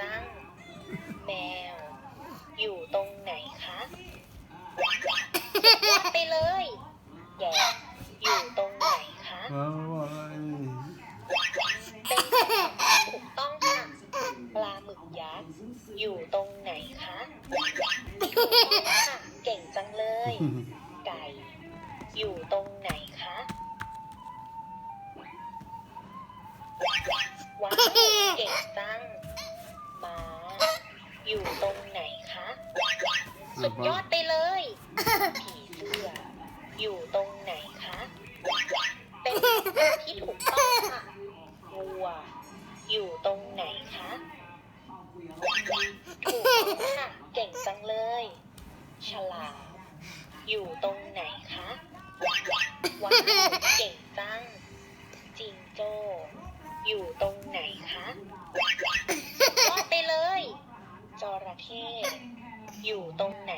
ตั้ง แมว อยู่ตรงไหนคะวัไปเลยแกอยู่ตรงไหนคะว้เป็นอบถูกต้องค่ะปลาหมึกยักษ์อยู่ตรงไหนคะะเก่งจังเลย ไก่ อยู่ตรงไหนคะว้าวเก่งจัง อยู่ตรงไหนคะ สุดยอดไปเลย ผีเสื้อ อยู่ตรงไหนคะ เป็นคำตอบที่ถูกต้องค่ะวัว อยู่ตรงไหนคะ ถูกต้องค่ะเก่งจังเลย ฉลาม อยู่ตรงไหนคะว้าวเก่งจังจิงโจ้อยู่ตรงไหนคะสุดยอดไป ที่อยู่ตรงไหน